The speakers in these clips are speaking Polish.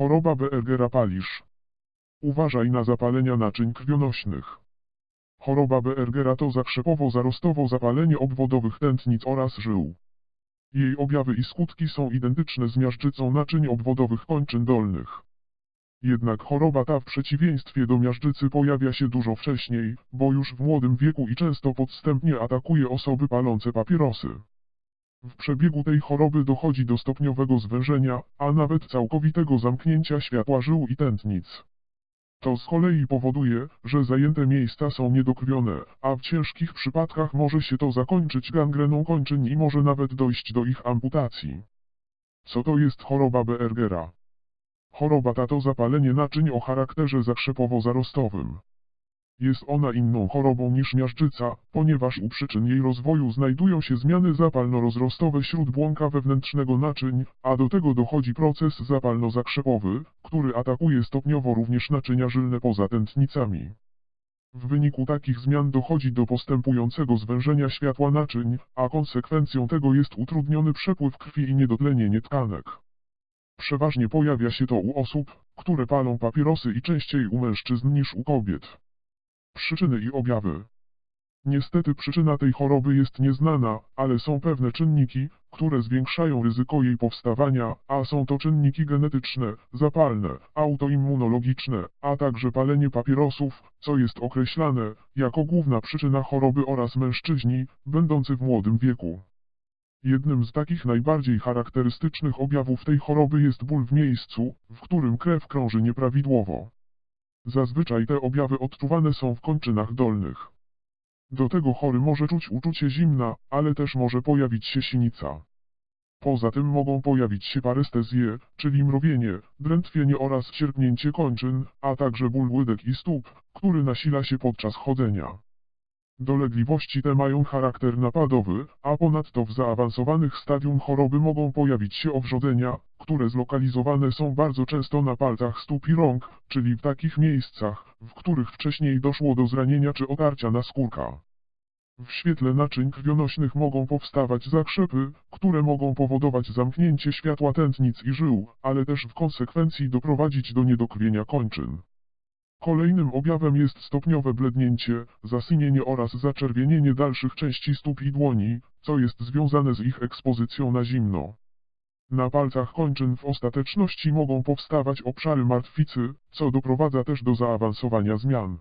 Choroba Bergera palisz. Uważaj na zapalenia naczyń krwionośnych. Choroba Bergera to zakrzepowo-zarostowo zapalenie obwodowych tętnic oraz żył. Jej objawy i skutki są identyczne z miażdżycą naczyń obwodowych kończyn dolnych. Jednak choroba ta w przeciwieństwie do miażdżycy pojawia się dużo wcześniej, bo już w młodym wieku i często podstępnie atakuje osoby palące papierosy. W przebiegu tej choroby dochodzi do stopniowego zwężenia, a nawet całkowitego zamknięcia światła żył i tętnic. To z kolei powoduje, że zajęte miejsca są niedokrwione, a w ciężkich przypadkach może się to zakończyć gangreną kończyn i może nawet dojść do ich amputacji. Co to jest choroba Bergera? Choroba ta to zapalenie naczyń o charakterze zakrzepowo-zarostowym. Jest ona inną chorobą niż miażdżyca, ponieważ u przyczyn jej rozwoju znajdują się zmiany zapalno-rozrostowe śródbłąka wewnętrznego naczyń, a do tego dochodzi proces zapalno-zakrzepowy, który atakuje stopniowo również naczynia żylne poza tętnicami. W wyniku takich zmian dochodzi do postępującego zwężenia światła naczyń, a konsekwencją tego jest utrudniony przepływ krwi i niedotlenienie tkanek. Przeważnie pojawia się to u osób, które palą papierosy i częściej u mężczyzn niż u kobiet. Przyczyny i objawy. Niestety przyczyna tej choroby jest nieznana, ale są pewne czynniki, które zwiększają ryzyko jej powstawania, a są to czynniki genetyczne, zapalne, autoimmunologiczne, a także palenie papierosów, co jest określane jako główna przyczyna choroby oraz mężczyźni, będący w młodym wieku. Jednym z takich najbardziej charakterystycznych objawów tej choroby jest ból w miejscu, w którym krew krąży nieprawidłowo. Zazwyczaj te objawy odczuwane są w kończynach dolnych. Do tego chory może czuć uczucie zimna, ale też może pojawić się sinica. Poza tym mogą pojawić się parestezje, czyli mrowienie, drętwienie oraz cierpnięcie kończyn, a także ból łydek i stóp, który nasila się podczas chodzenia. Dolegliwości te mają charakter napadowy, a ponadto w zaawansowanych stadium choroby mogą pojawić się owrzodzenia, które zlokalizowane są bardzo często na palcach stóp i rąk, czyli w takich miejscach, w których wcześniej doszło do zranienia czy otarcia na skórka. W świetle naczyń krwionośnych mogą powstawać zakrzepy, które mogą powodować zamknięcie światła tętnic i żył, ale też w konsekwencji doprowadzić do niedokrwienia kończyn. Kolejnym objawem jest stopniowe blednięcie, zasynienie oraz zaczerwienienie dalszych części stóp i dłoni, co jest związane z ich ekspozycją na zimno. Na palcach kończyn w ostateczności mogą powstawać obszary martwicy, co doprowadza też do zaawansowania zmian.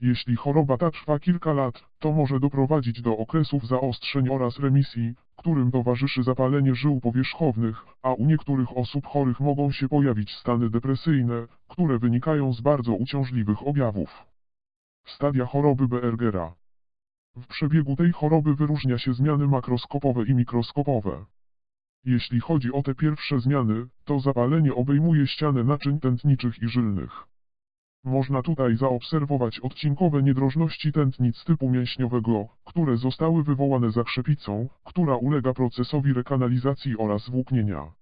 Jeśli choroba ta trwa kilka lat, to może doprowadzić do okresów zaostrzeń oraz remisji, którym towarzyszy zapalenie żył powierzchownych, a u niektórych osób chorych mogą się pojawić stany depresyjne, które wynikają z bardzo uciążliwych objawów. Stadia choroby Bergera W przebiegu tej choroby wyróżnia się zmiany makroskopowe i mikroskopowe. Jeśli chodzi o te pierwsze zmiany, to zapalenie obejmuje ścianę naczyń tętniczych i żylnych. Można tutaj zaobserwować odcinkowe niedrożności tętnic typu mięśniowego, które zostały wywołane zakrzepicą, która ulega procesowi rekanalizacji oraz włóknienia.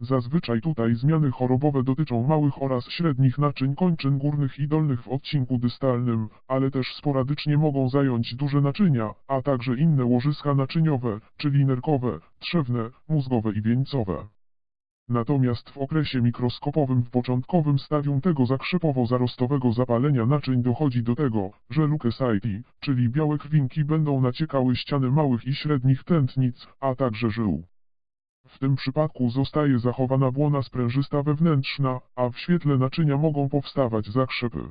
Zazwyczaj tutaj zmiany chorobowe dotyczą małych oraz średnich naczyń kończyn górnych i dolnych w odcinku dystalnym, ale też sporadycznie mogą zająć duże naczynia, a także inne łożyska naczyniowe, czyli nerkowe, trzewne, mózgowe i wieńcowe. Natomiast w okresie mikroskopowym w początkowym stadium tego zakrzepowo-zarostowego zapalenia naczyń dochodzi do tego, że leukocyty, czyli białe krwinki będą naciekały ściany małych i średnich tętnic, a także żył. W tym przypadku zostaje zachowana błona sprężysta wewnętrzna, a w świetle naczynia mogą powstawać zakrzepy.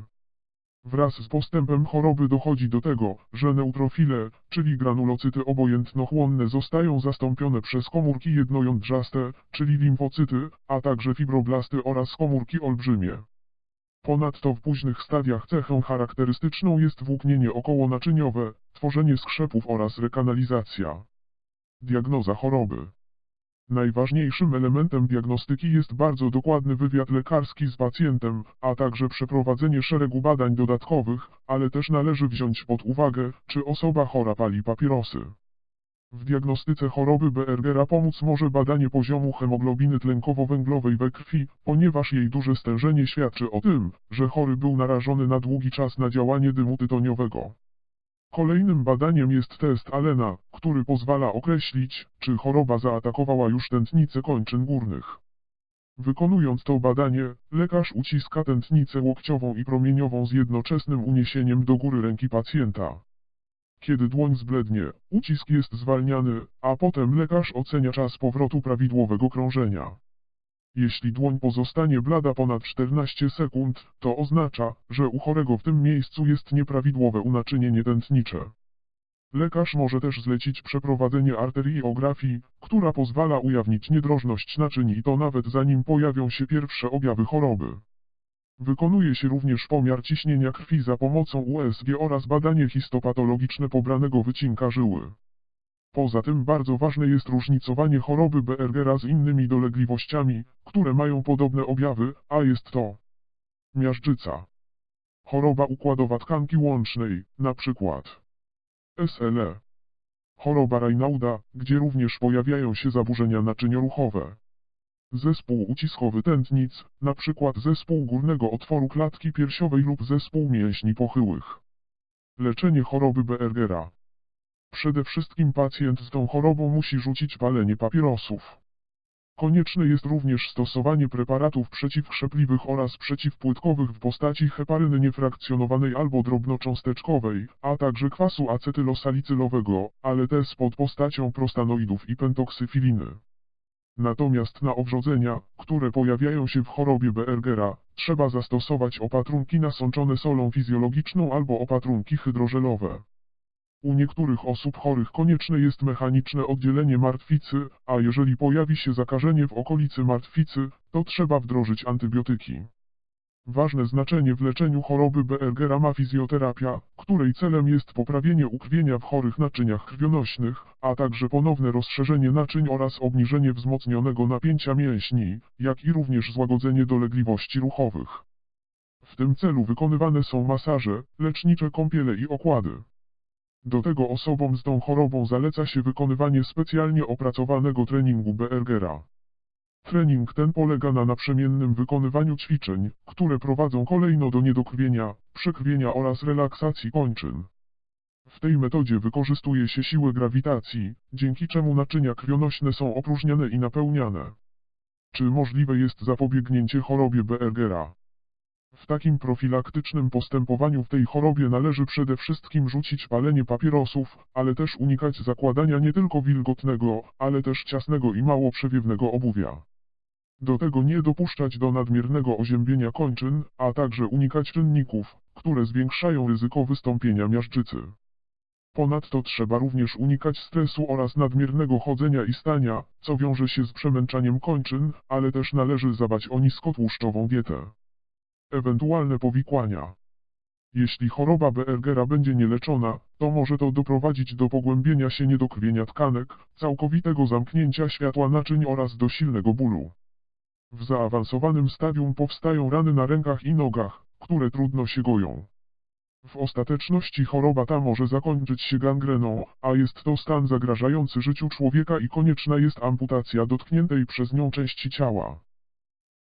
Wraz z postępem choroby dochodzi do tego, że neutrofile, czyli granulocyty obojętnochłonne zostają zastąpione przez komórki jednojądrzaste, czyli limfocyty, a także fibroblasty oraz komórki olbrzymie. Ponadto w późnych stadiach cechą charakterystyczną jest włóknienie okołonaczyniowe, tworzenie skrzepów oraz rekanalizacja. Diagnoza choroby Najważniejszym elementem diagnostyki jest bardzo dokładny wywiad lekarski z pacjentem, a także przeprowadzenie szeregu badań dodatkowych, ale też należy wziąć pod uwagę, czy osoba chora pali papierosy. W diagnostyce choroby Bergera pomóc może badanie poziomu hemoglobiny tlenkowo-węglowej we krwi, ponieważ jej duże stężenie świadczy o tym, że chory był narażony na długi czas na działanie dymu tytoniowego. Kolejnym badaniem jest test Allena, który pozwala określić, czy choroba zaatakowała już tętnice kończyn górnych. Wykonując to badanie, lekarz uciska tętnicę łokciową i promieniową z jednoczesnym uniesieniem do góry ręki pacjenta. Kiedy dłoń zblednie, ucisk jest zwalniany, a potem lekarz ocenia czas powrotu prawidłowego krążenia. Jeśli dłoń pozostanie blada ponad 14 sekund, to oznacza, że u chorego w tym miejscu jest nieprawidłowe unaczynienie tętnicze. Lekarz może też zlecić przeprowadzenie arteriografii, która pozwala ujawnić niedrożność naczyń i to nawet zanim pojawią się pierwsze objawy choroby. Wykonuje się również pomiar ciśnienia krwi za pomocą USG oraz badanie histopatologiczne pobranego wycinka żyły. Poza tym bardzo ważne jest różnicowanie choroby Bergera z innymi dolegliwościami, które mają podobne objawy, a jest to miażdżyca, choroba układowa tkanki łącznej, np. SLE, choroba Reinauda, gdzie również pojawiają się zaburzenia naczynioruchowe, zespół uciskowy tętnic, np. zespół górnego otworu klatki piersiowej lub zespół mięśni pochyłych. Leczenie choroby Bergera Przede wszystkim pacjent z tą chorobą musi rzucić palenie papierosów. Konieczne jest również stosowanie preparatów przeciwkrzepliwych oraz przeciwpłytkowych w postaci heparyny niefrakcjonowanej albo drobnocząsteczkowej, a także kwasu acetylosalicylowego, ale też pod postacią prostanoidów i pentoksyfiliny. Natomiast na obrzodzenia, które pojawiają się w chorobie Bergera, trzeba zastosować opatrunki nasączone solą fizjologiczną albo opatrunki hydrożelowe. U niektórych osób chorych konieczne jest mechaniczne oddzielenie martwicy, a jeżeli pojawi się zakażenie w okolicy martwicy, to trzeba wdrożyć antybiotyki. Ważne znaczenie w leczeniu choroby Bergera ma fizjoterapia, której celem jest poprawienie ukrwienia w chorych naczyniach krwionośnych, a także ponowne rozszerzenie naczyń oraz obniżenie wzmocnionego napięcia mięśni, jak i również złagodzenie dolegliwości ruchowych. W tym celu wykonywane są masaże, lecznicze kąpiele i okłady. Do tego osobom z tą chorobą zaleca się wykonywanie specjalnie opracowanego treningu Bergera. Trening ten polega na naprzemiennym wykonywaniu ćwiczeń, które prowadzą kolejno do niedokrwienia, przekrwienia oraz relaksacji kończyn. W tej metodzie wykorzystuje się siłę grawitacji, dzięki czemu naczynia krwionośne są opróżniane i napełniane. Czy możliwe jest zapobiegnięcie chorobie Bergera? W takim profilaktycznym postępowaniu w tej chorobie należy przede wszystkim rzucić palenie papierosów, ale też unikać zakładania nie tylko wilgotnego, ale też ciasnego i mało przewiewnego obuwia. Do tego nie dopuszczać do nadmiernego oziębienia kończyn, a także unikać czynników, które zwiększają ryzyko wystąpienia miażdżycy. Ponadto trzeba również unikać stresu oraz nadmiernego chodzenia i stania, co wiąże się z przemęczaniem kończyn, ale też należy zadbać o niskotłuszczową dietę. Ewentualne powikłania. Jeśli choroba Bergera będzie nieleczona, to może to doprowadzić do pogłębienia się niedokrwienia tkanek, całkowitego zamknięcia światła naczyń oraz do silnego bólu. W zaawansowanym stadium powstają rany na rękach i nogach, które trudno się goją. W ostateczności choroba ta może zakończyć się gangreną, a jest to stan zagrażający życiu człowieka i konieczna jest amputacja dotkniętej przez nią części ciała.